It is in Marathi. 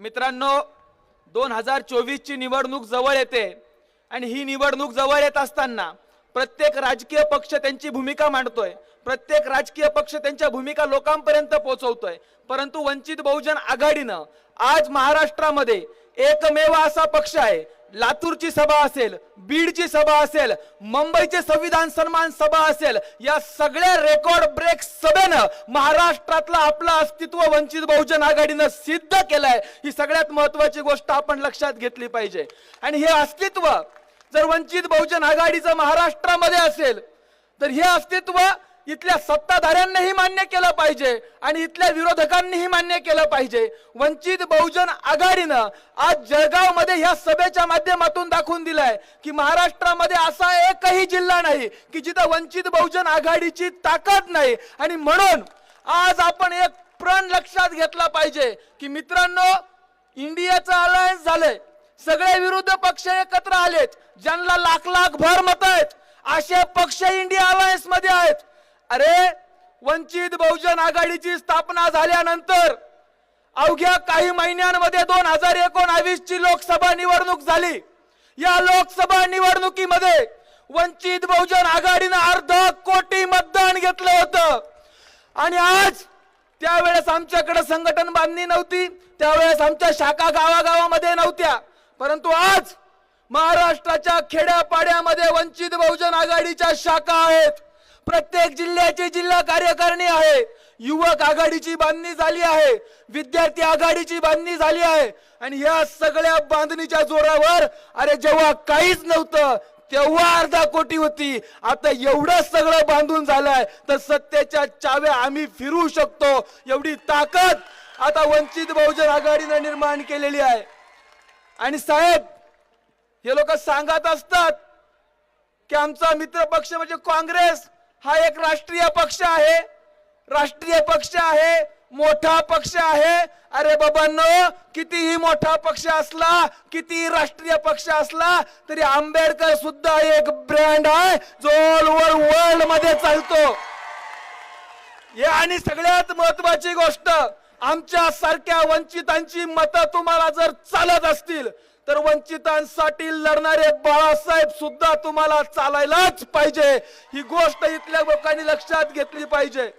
मित्रांनो दोन हजार चोवीसची निवडणूक जवळ येते आणि ही निवडणूक जवळ येत असताना प्रत्येक राजकीय पक्ष त्यांची भूमिका मांडतोय. प्रत्येक राजकीय पक्ष त्यांच्या भूमिका लोकांपर्यंत पोहोचवतोय. परंतु वंचित बहुजन आघाडीनं आज महाराष्ट्रामध्ये एकमेव असा पक्ष आहे लातूरची सभा असेल बीडची सभा असेल मुंबईचे संविधान सन्मान सभा असेल या सगळ्या रेकॉर्ड ब्रेक सभेनं महाराष्ट्रातलं आपलं अस्तित्व वंचित बहुजन आघाडीनं सिद्ध केलंय. ही सगळ्यात महत्वाची गोष्ट आपण लक्षात घेतली पाहिजे. आणि हे अस्तित्व जर वंचित बहुजन आघाडीचं महाराष्ट्रामध्ये असेल तर हे अस्तित्व इथल्या सत्ताधाऱ्यांनीही मान्य केलं पाहिजे आणि इथल्या विरोधकांनीही मान्य केलं पाहिजे. वंचित बहुजन आघाडीनं आज जळगावमध्ये ह्या सभेच्या माध्यमातून दाखवून दिलंय की महाराष्ट्रामध्ये असा एकही जिल्हा नाही की जिथं वंचित बहुजन आघाडीची ताकद नाही. आणि म्हणून आज आपण एक प्रण लक्षात घेतला पाहिजे की मित्रांनो इंडियाचं अलायन्स झालंय. सगळे विरुद्ध पक्ष एकत्र आलेत. ज्यांना लाख लाख भर मत आहेत असे पक्ष इंडिया अलायन्समध्ये आहेत. अरे वंचित बहुजन आघाडीची स्थापना झाल्यानंतर अवघ्या काही महिन्यांमध्ये दोन हजार एकोणावीस ची लोकसभा निवडणूक झाली. या लोकसभा निवडणुकीमध्ये वंचित बहुजन आघाडीनं अर्ध कोटी मतदान घेतलं होतं. आणि आज त्यावेळेस आमच्याकडे संघटन बांधणी नव्हती त्यावेळेस आमच्या शाखा गावागावामध्ये नव्हत्या. परंतु आज महाराष्ट्राच्या खेड्यापाड्यामध्ये वंचित बहुजन आघाडीच्या शाखा आहेत. प्रत्येक जिल्ह्याची जिल्हा कार्यकारिणी आहे. युवक आघाडीची बांधणी झाली आहे. विद्यार्थी आघाडीची बांधणी झाली आहे. आणि या सगळ्या बांधणीच्या जोरावर अरे जेव्हा काहीच नव्हतं तेव्हा अर्धा कोटी होती. आता एवढं सगळं बांधून झालंय तर सत्तेच्या चाव्या आम्ही फिरू शकतो. एवढी ताकद आता वंचित बहुजन आघाडीनं निर्माण केलेली आहे. आणि साहेब हे लोक सांगत असतात की आमचा मित्र पक्ष म्हणजे काँग्रेस. हा एक राष्ट्रीय पक्ष आहे. राष्ट्रीय पक्ष आहे मोठा पक्ष आहे. अरे बाबांनो कितीही मोठा पक्ष असला कितीही राष्ट्रीय पक्ष असला तरी आंबेडकर सुद्धा एक ब्रँड आहे जो ऑल ओव्हर वर्ल्डमध्ये चालतो. हे आणि सगळ्यात महत्वाची गोष्ट आमच्या सारख्या वंचितांची मतं तुम्हाला जर चालत असतील तर वंचितांसाठी लढणारे बाळासाहेब सुद्धा तुम्हाला चालायलाच पाहिजे. ही गोष्ट इथल्या लोकांनी लक्षात घेतली पाहिजे.